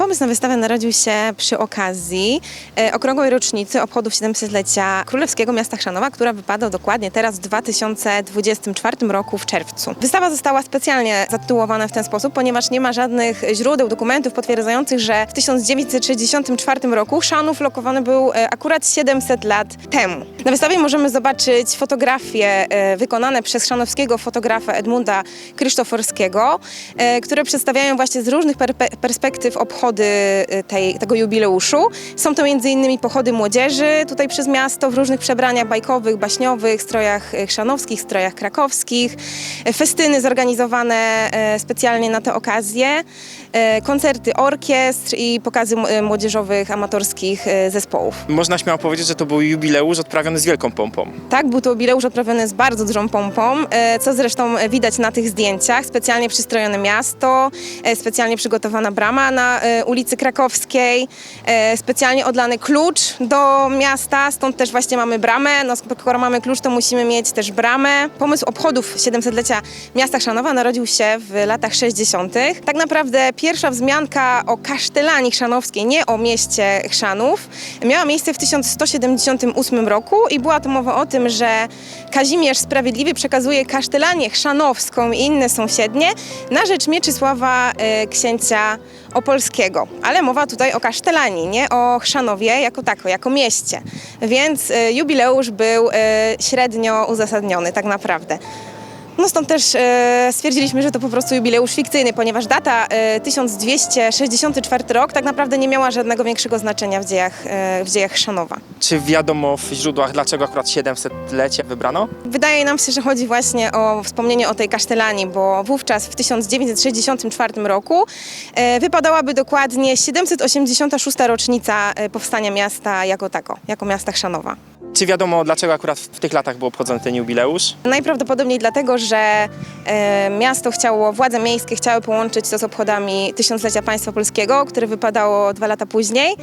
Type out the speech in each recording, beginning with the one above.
Pomysł na wystawę narodził się przy okazji e, okrągłej rocznicy obchodów 700-lecia Królewskiego Miasta Chrzanowa, która wypada dokładnie teraz w 2024 roku w czerwcu. Wystawa została specjalnie zatytułowana w ten sposób, ponieważ nie ma żadnych źródeł, dokumentów potwierdzających, że w 1964 roku Chrzanów lokowany był e, akurat 700 lat temu. Na wystawie możemy zobaczyć fotografie e, wykonane przez chrzanowskiego fotografa Edmunda Krzysztoforskiego, które przedstawiają właśnie z różnych perspektyw obchody e, tej, tego jubileuszu. Są to m.in. pochody młodzieży tutaj przez miasto w różnych przebraniach bajkowych, baśniowych, strojach e, chrzanowskich, strojach krakowskich, e, festyny zorganizowane specjalnie na tę okazję, koncerty orkiestr i pokazy młodzieżowych, amatorskich zespołów. Można śmiało powiedzieć, że to był jubileusz odprawiony z wielką pompą. Tak, był to jubileusz odprawiony z bardzo dużą pompą, co zresztą widać na tych zdjęciach. Specjalnie przystrojone miasto, specjalnie przygotowana brama na ulicy Krakowskiej, e, specjalnie odlany klucz do miasta, stąd też właśnie mamy bramę. No, skoro mamy klucz, to musimy mieć też bramę. Pomysł obchodów 700-lecia miasta Chrzanowa narodził się w latach 60. Tak naprawdę pierwsza wzmianka o kasztelanii chrzanowskiej, nie o mieście Chrzanów, miała miejsce w 1178 roku i była to mowa o tym, że Kazimierz Sprawiedliwy przekazuje kasztelanię chrzanowską i inne sąsiednie na rzecz Mieczysława e, księcia opolskiego. Ale mowa tutaj o kasztelanii, nie o Chrzanowie jako tako, jako mieście. Więc e, jubileusz był e, średnio uzasadniony tak naprawdę. No stąd też e, stwierdziliśmy, że to po prostu jubileusz fikcyjny, ponieważ data e, 1264 rok tak naprawdę nie miała żadnego większego znaczenia w dziejach, e, w dziejach Chrzanowa. Czy wiadomo w źródłach, dlaczego akurat 700-lecie wybrano? Wydaje nam się, że chodzi właśnie o wspomnienie o tej kasztelanii, bo wówczas w 1964 roku e, wypadałaby dokładnie 786 rocznica e, powstania miasta jako tako, jako miasta Chrzanowa. Czy wiadomo, dlaczego akurat w tych latach był obchodzony ten jubileusz? Najprawdopodobniej dlatego, że e, miasto chciało, władze miejskie chciały połączyć to z obchodami tysiąclecia państwa polskiego, które wypadało dwa lata później.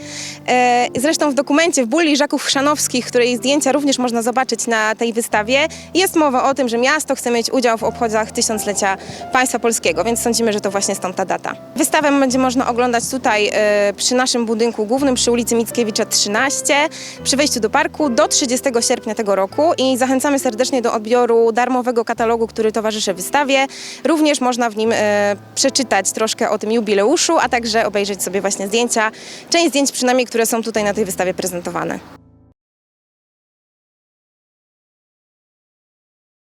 E, zresztą w dokumencie, w bulli Żaków Chrzanowskich, której zdjęcia również można zobaczyć na tej wystawie, jest mowa o tym, że miasto chce mieć udział w obchodach tysiąclecia państwa polskiego, więc sądzimy, że to właśnie stąd ta data. Wystawę będzie można oglądać tutaj e, przy naszym budynku głównym, przy ulicy Mickiewicza 13, przy wejściu do parku do 30 sierpnia tego roku i zachęcamy serdecznie do odbioru darmowego katalogu, który towarzyszy wystawie. Również można w nim e, przeczytać troszkę o tym jubileuszu, a także obejrzeć sobie właśnie zdjęcia, część zdjęć przynajmniej, które są tutaj na tej wystawie prezentowane.